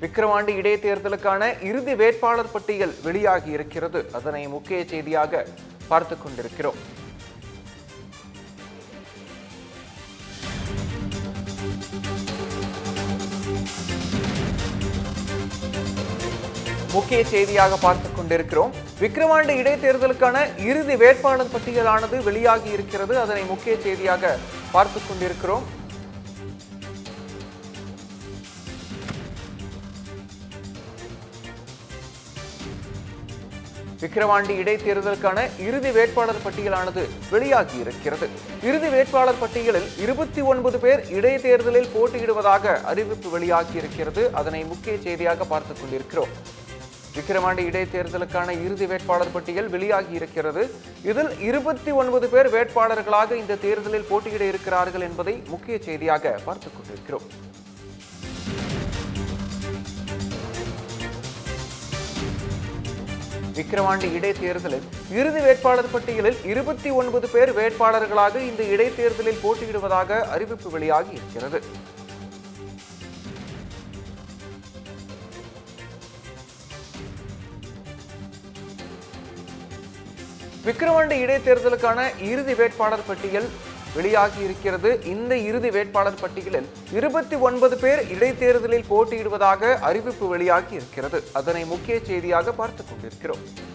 விக்கிரவாண்டி இடைத்தேர்தலுக்கான இறுதி வேட்பாளர் பட்டியல் வெளியாகி இருக்கிறது. அதனை முக்கிய செய்தியாக பார்த்து கொண்டிருக்கிறோம். முக்கிய செய்தியாக பார்த்துக் கொண்டிருக்கிறோம். விக்கிரவாண்டி இடைத்தேர்தலுக்கான இறுதி வேட்பாளர் பட்டியலானது வெளியாகி இருக்கிறது. அதனை முக்கிய செய்தியாக பார்த்துக் கொண்டிருக்கிறோம். விக்கிரவாண்டி இடைத்தேர்தலுக்கான இறுதி வேட்பாளர் பட்டியலானது வெளியாகி இருக்கிறது இறுதி வேட்பாளர் பட்டியலில் இருபத்தி ஒன்பது பேர் இடைத்தேர்தலில் போட்டியிடுவதாக அறிவிப்பு வெளியாகி இருக்கிறது அதனை முக்கிய செய்தியாக பார்த்துக் கொண்டிருக்கிறோம். விக்கிரவாண்டி இடைத்தேர்தலுக்கான இறுதி வேட்பாளர் பட்டியல் வெளியாகி இருக்கிறது இதில் இருபத்தி ஒன்பது பேர் வேட்பாளர்களாக இந்த தேர்தலில் போட்டியிட இருக்கிறார்கள் என்பதை முக்கிய செய்தியாக பார்த்துக் கொண்டிருக்கிறோம். விக்கிரவாண்டி இடைத்தேர்தலில் இறுதி வேட்பாளர் பட்டியலில் இருபத்தி ஒன்பது பேர் வேட்பாளர்களாக இந்த இடைத்தேர்தலில் போட்டியிடுவதாக அறிவிப்பு வெளியாகி இருக்கிறது. விக்கிரவாண்டி இடைத்தேர்தலுக்கான இறுதி வேட்பாளர் பட்டியல் வெளியாகி இருக்கிறது. இந்த இறுதி வேட்பாளர் பட்டியலில் இருபத்தி ஒன்பது பேர் இடைத்தேர்தலில் போட்டியிடுவதாக அறிவிப்பு வெளியாகி இருக்கிறது. அதனை முக்கிய செய்தியாக பார்த்துக் கொண்டிருக்கிறோம்.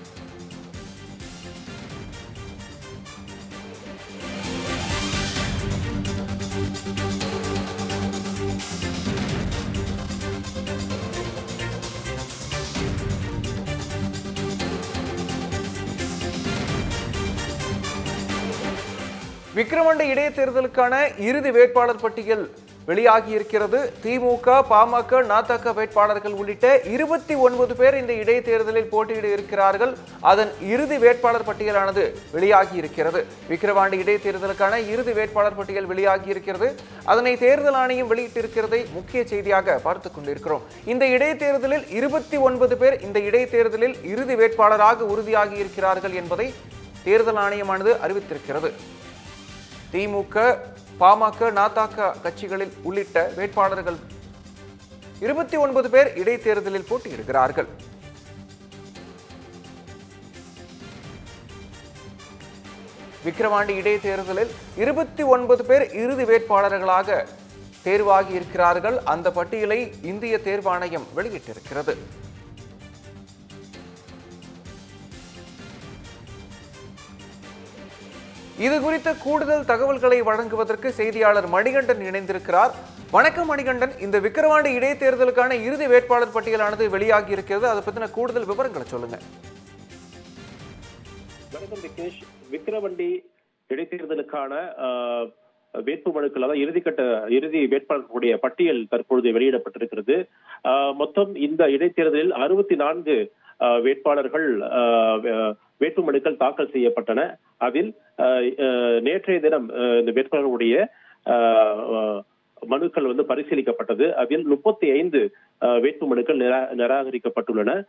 விக்கிரவாண்டி இடைத்தேர்தலுக்கான இறுதி வேட்பாளர் பட்டியல் வெளியாகி இருக்கிறது திமுக பாமக நாதக வேட்பாளர்கள் உள்ளிட்ட இருபத்தி ஒன்பது பேர் இந்த இடைத்தேர்தலில் போட்டியிட இருக்கிறார்கள். அதன் இறுதி வேட்பாளர் பட்டியலானது வெளியாகி இருக்கிறது விக்கிரவாண்டி இடைத்தேர்தலுக்கான இறுதி வேட்பாளர் பட்டியல் வெளியாகி இருக்கிறது அதனை தேர்தல் ஆணையம் வெளியிட்டிருக்கிறதை முக்கிய செய்தியாக பார்த்து கொண்டிருக்கிறோம். இந்த இடைத்தேர்தலில் இருபத்தி ஒன்பது பேர் இந்த இடைத்தேர்தலில் இறுதி வேட்பாளராக உறுதியாகி இருக்கிறார்கள் என்பதை தேர்தல் ஆணையமானது அறிவித்திருக்கிறது. திமுக பாமக நாதாக்க கட்சிகளில் உள்ளிட்ட வேட்பாளர்கள் இருபத்தி ஒன்பது பேர் இடைத்தேர்தலில் போட்டியிடுகிறார்கள். விக்கிரவாண்டி இடைத்தேர்தலில் இருபத்தி ஒன்பது பேர் இறுதி வேட்பாளர்களாக தேர்வாகி இருக்கிறார்கள். அந்த பட்டியலை இந்திய தேர்வாணையம் வெளியிட்டிருக்கிறது. இது குறித்த கூடுதல் தகவல்களை வழங்குவதற்கு செய்தியாளர் மணிகண்டன் இணைந்திருக்கிறார். வணக்கம் மணிகண்டன். இந்த விக்கிரவாண்டி இடைத்தேர்தலுக்கான இறுதி வேட்பாளர் பட்டியலானது வெளியாகி இருக்கிறது. அதை பத்தின கூடுதல் விவரங்களை சொல்லுங்க. வணக்கம் விக்னேஷ் விக்கிரவாண்டி இடைத்தேர்தலுக்கான ஆஹ், வேட்பு மனுக்கள் அதாவது இறுதிக்கட்ட இறுதி வேட்பாளர்களுடைய பட்டியல் தற்பொழுது வெளியிடப்பட்டிருக்கிறது. ஆஹ், மொத்தம் இந்த இடைத்தேர்தலில் அறுபத்தி நான்கு வேட்பாளர்கள் வேட்புமனுக்கள் வேட்பு மனுக்கள் தாக்கல் செய்யப்பட்டன. அதில் நேற்றைய தினம் இந்த வேட்பாளர்களுடைய மனுக்கள் வந்து பரிசீலிக்கப்பட்டது. அதில் முப்பத்தி ஐந்து வேட்பு மனுக்கள் நிரா- நிராகரிக்கப்பட்டுள்ளன.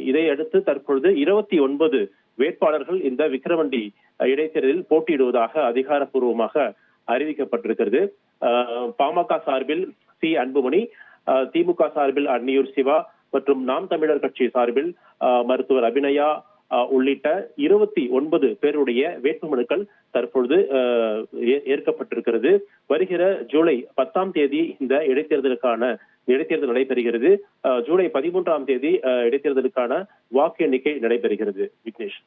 இதையடுத்து தற்பொழுது இருபத்தி ஒன்பது வேட்பாளர்கள் இந்த விக்கிரவண்டி இடைத்தேர்தலில் போட்டியிடுவதாக அதிகாரப்பூர்வமாக அறிவிக்கப்பட்டிருக்கிறது. பாமக சார்பில் சி. அன்புமணி திமுக சார்பில் அன்னியூர் சிவா மற்றும் நாம் தமிழர் கட்சி சார்பில் ஆஹ், மருத்துவர் அபிநயா உள்ளிட்ட இருபத்தி ஒன்பது பேருடைய வேட்புமனுக்கள் தற்பொழுது ஆஹ், ஏற்கப்பட்டிருக்கிறது. வருகிற ஜூலை பத்தாம் தேதி இந்த இடைத்தேர்தலுக்கான இடைத்தேர்தல் நடைபெறுகிறது. ஜூலை பதிமூன்றாம் தேதி இடைத்தேர்தலுக்கான வாக்கு எண்ணிக்கை நடைபெறுகிறது. விக்னேஷ்.